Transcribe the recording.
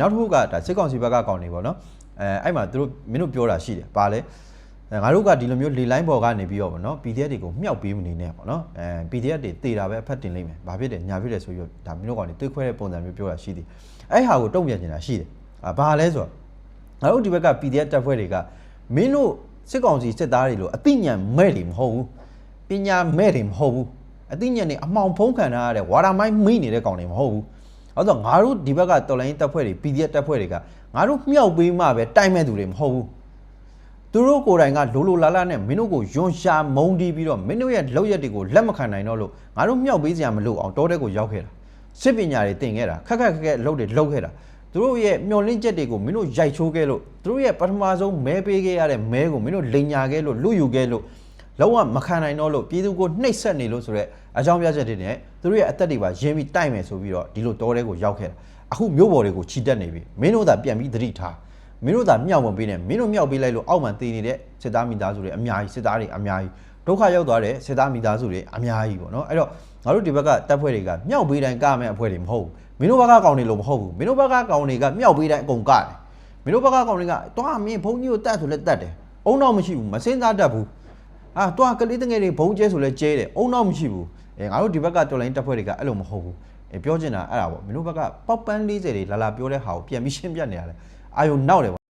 နောက်တစ်ခုကဒါစစ်ကောင်စီဘက်ကကောင်းနေပေါ့နော်အဲအဲ့မှာသူတို့မင်းတို့ပြောတာရှိတယ်ပါလဲအဲငါတို့ကဒီလိုမျိုးလေလိုင်းပေါ်ကနေပြီးတော့ဗောနော် PDF တွေကိုမြှောက်ပေးမနေနဲ့ဗောနော်အဲ PDF တွေတေတာပဲအဖက်တင်လိမ့်မယ်ဘာဖြစ်တယ်ညာဖြစ်တယ်ဆိုပြီးတော့ဒါမင်းတို့ကောင်တွေတွေးခွဲတဲ့ပုံစံမျိုးပြောတာရှိတယ်အဲ့ဟာကိုတုံ့ပြန်နေတာရှိတယ်အာဘာလဲဆိုတော့ငါတို့ဒီဘက်က PDF တပ်ဖွဲ့တွေကမင်းတို့စစ်ကောင်စီစစ်သားတွေလို့အသိဉာဏ်မဲ့တွေမဟုတ်ဘူးပညာမဲ့တွေမဟုတ်ဘူးအသိဉာဏ်တွေအမှောင်ဖုံးခံထားရတဲ့ဝါဒမိုင်းမိနေတဲ့ကောင်တွေမဟုတ်ဘူး အဲ့တော့ငါတို့ဒီဘက်ကတော်လိုင်းတပ်ဖွဲ့တွေ PDF တပ်ဖွဲ့တွေကငါတို့မြောက်ပေးမှပဲတိုက်မဲ့သူတွေမဟုတ်ဘူးသူတို့ကိုယ်တိုင်ကလိုလိုလာလာနဲ့မင်းတို့ကိုယွန်ရှာမုံတီးပြီးတော့မင်းတို့ရဲ့လောက်ရက်တွေကိုလက်မခံနိုင်တော့လို့ငါတို့မြောက်ပေးစရာမလိုအောင်တောတဲ့ကိုရောက်ခဲ့တာစစ်ပညာတွေတင်ခဲ့တာခက်ခက်ခက်ခက်အလုပ်တွေလုပ်ခဲ့တာသူတို့ရဲ့မျောလင့်ချက်တွေကိုမင်းတို့ရိုက်ချိုးခဲ့လို့သူတို့ရဲ့ပထမဆုံးမဲပေးခဲ့ရတဲ့မဲကိုမင်းတို့လိန်ညာခဲ့လို့လူယူခဲ့လို့ လုံးဝမခံနိုင်တော့လို့ပြည်သူကိုနှိပ်စက်နေလို့ဆိုတော့အကြောင်းပြချက်တွေနဲ့သူတို့ရဲ့အသက်တွေပါရင်းပြီးတိုက်မယ်ဆိုပြီးတော့ဒီလိုတောထဲကိုရောက်ခဲ့တာအခုမြို့ပေါ်တွေကိုခြိတက်နေပြီမင်းတို့သာပြန်ပြီးသတိထားမင်းတို့သာမြောက်မပေးနဲ့မင်းတို့မြောက်ပေးလိုက်လို့အောက်မှာတည်နေတဲ့စစ်သားမိသားစုတွေအများကြီးစစ်သားတွေအများကြီးဒုက္ခရောက်သွားတဲ့စစ်သားမိသားစုတွေအများကြီးပေါ့နော်အဲ့တော့ငါတို့ဒီဘက်ကတပ်ဖွဲ့တွေကမြောက်ပေးတိုင်းကမဲ့အဖွဲ့တွေမဟုတ်ဘူးမင်းတို့ဘက်ကကောင်တွေလို့မဟုတ်ဘူးမင်းတို့ဘက်ကကောင်တွေကမြောက်ပေးတိုင်းအကုန်ကတယ်မင်းတို့ဘက်ကကောင်တွေကတွားမင်းဘုံကြီးကိုတတ်ဆိုလဲတတ်တယ်အုံတော့မရှိဘူးမစင်းသားတတ်ဘူး အာတွားကလေးတငယ်တွေဘုံကျဲဆိုလဲကျဲတယ်အုံတော့မရှိဘူးအဲငါတို့ဒီဘက်ကတော်လိုင်းတပ်ဖွဲ့တွေကအဲ့လိုမဟုတ်ဘူးအဲပြောချင်တာအဲ့ဒါပေါ့မင်းတို့ဘက်ကပေါက်ပန်း40တွေလာလာပြောတဲ့ဟာကိုပြန်ပြီးရှင်းပြနေရတယ်အာယုံနောက်တယ်ပေါ့